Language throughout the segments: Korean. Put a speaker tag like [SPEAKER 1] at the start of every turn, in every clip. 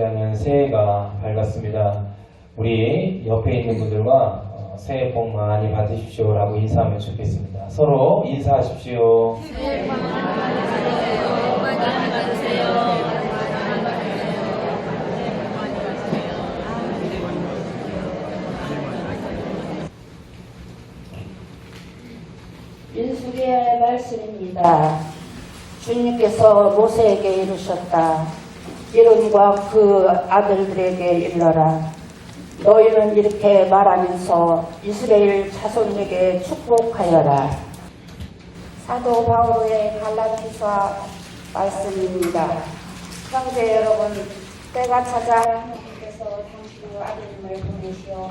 [SPEAKER 1] 2024년 새해가 밝았습니다. 우리 옆에 있는 분들과 어, 새해 복 많이 받으십시오 라고 인사하면 좋겠습니다. 서로 인사하십시오.
[SPEAKER 2] 민수기의 말씀입니다. 주님께서 모세에게 이르셨다. 이름과 그 아들들에게 일러라. 너희는 이렇게 말하면서 이스라엘 자손에게 축복하여라. 사도 바울의 갈라디아 말씀입니다. 형제 여러분, 때가 찾아 하나님께서 당신의 아들님을 보내시어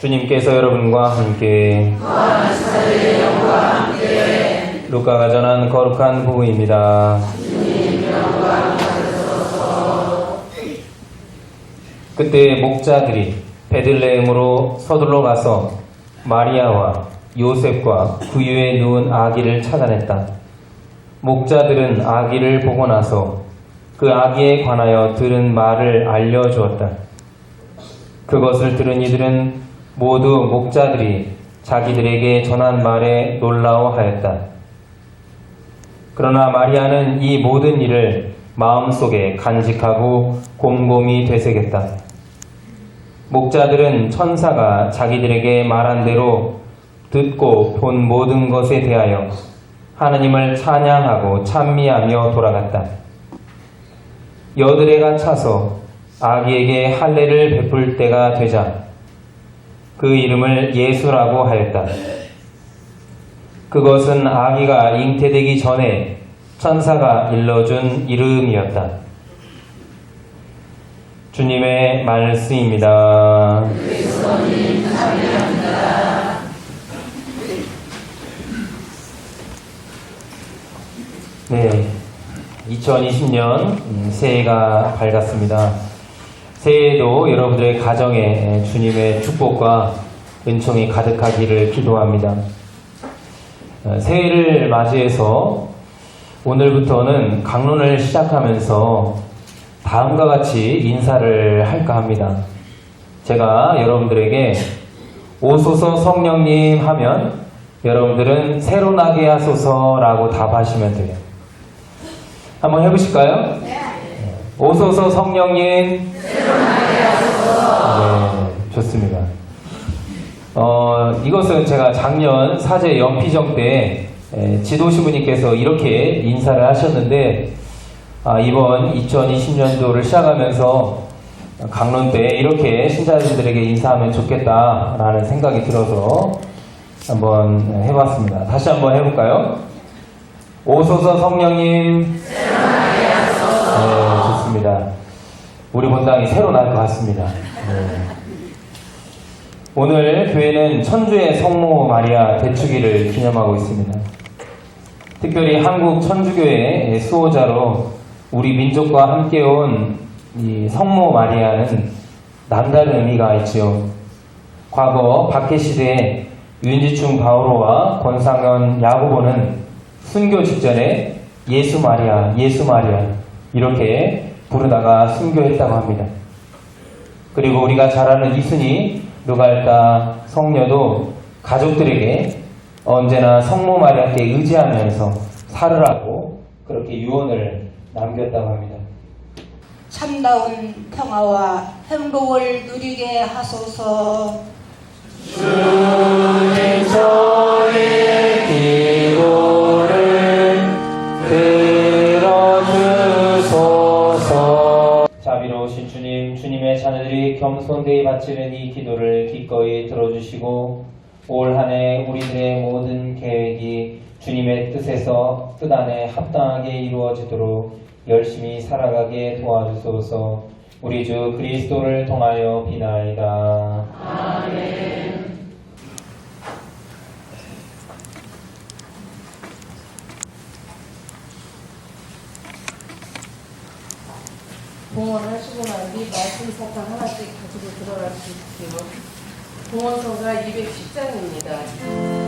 [SPEAKER 1] 주님께서 여러분과 함께 루카가 전한 거룩한 복음입니다. 그때 목자들이 베들레헴으로 서둘러 가서 마리아와 요셉과 구유에 누운 아기를 찾아냈다. 목자들은 아기를 보고 나서 그 아기에 관하여 들은 말을 알려주었다. 그것을 들은 이들은 모두 목자들이 자기들에게 전한 말에 놀라워하였다. 그러나 마리아는 이 모든 일을 마음속에 간직하고 곰곰이 되새겼다. 목자들은 천사가 자기들에게 말한 대로 듣고 본 모든 것에 대하여 하느님을 찬양하고 찬미하며 돌아갔다. 여드레가 차서 아기에게 할례를 베풀 때가 되자 그 이름을 예수라고 하였다. 그것은 아기가 잉태되기 전에 천사가 일러준 이름이었다. 주님의 말씀입니다. 네. 2020년 새해가 밝았습니다. 새해에도 여러분들의 가정에 주님의 축복과 은총이 가득하기를 기도합니다. 어, 새해를 맞이해서 오늘부터는 강론을 시작하면서 다음과 같이 인사를 할까 합니다. 제가 여러분들에게 오소서 성령님 하면 여러분들은 새로 나게 하소서라고 답하시면 돼요. 한번 해보실까요? 오소서 성령님. 네, 좋습니다. 어, 이것은 제가 작년 사제 연피정 때 에, 지도시부님께서 이렇게 인사를 하셨는데 아, 이번 2020년도를 시작하면서 강론 때 이렇게 신자들에게 인사하면 좋겠다라는 생각이 들어서 한번 해봤습니다. 다시 한번 해볼까요? 오소서 성령님. 네, 좋습니다. 우리 본당이 새로 날 것 같습니다. 네. 오늘 교회는 천주의 성모 마리아 대축일을 기념하고 있습니다. 특별히 한국 천주교의 수호자로 우리 민족과 함께 온 이 성모 마리아는 남다른 의미가 있지요. 과거 박해 시대에 윤지충 바오로와 권상현 야고보는 순교 직전에 예수 마리아, 예수 마리아 이렇게 부르다가 순교했다고 합니다. 그리고 우리가 잘 아는 이순이, 누갈다, 성녀도 가족들에게 언제나 성모 마리아께 의지하면서 살으라고 그렇게 유언을 남겼다고 합니다.
[SPEAKER 3] 참다운 평화와 행복을 누리게 하소서.
[SPEAKER 1] 자녀들이 겸손되이 바치는 이 기도를 기꺼이 들어주시고 올 한 해 우리들의 모든 계획이 주님의 뜻에서 뜻 안에 합당하게 이루어지도록 열심히 살아가게 도와주소서. 우리 주 그리스도를 통하여 비나이다.
[SPEAKER 4] 봉헌하시고 난 뒤 말씀 사탕 하나씩 가지고 들어갈 수 있게요. 봉헌서가 210장입니다.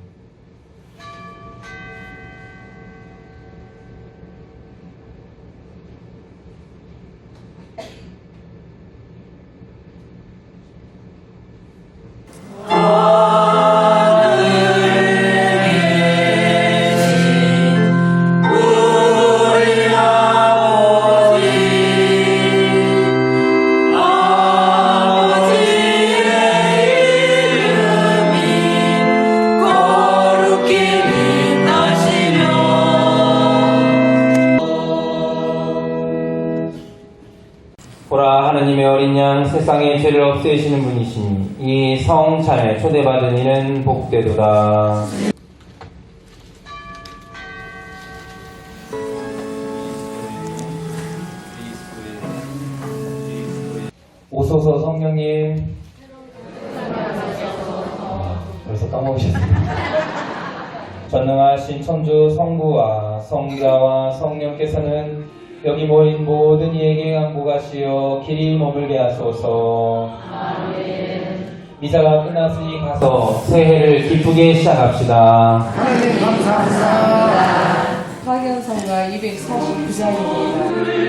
[SPEAKER 1] 보 하느님의 어린 양 세상의 죄를 없애시는 분이시니 이 성찬에 초대받은 이는 복되도다. 오소서 성령님 벌써 까먹으셨습니다. 전능하신 천주 성부와 성자와 성령께서는 여기 모인 모든 이에게 강복하시어 길이 머물게 하소서. 미사가 끝났으니 가서 새해를 기쁘게 시작합시다.
[SPEAKER 4] 파견성가 249장입니다.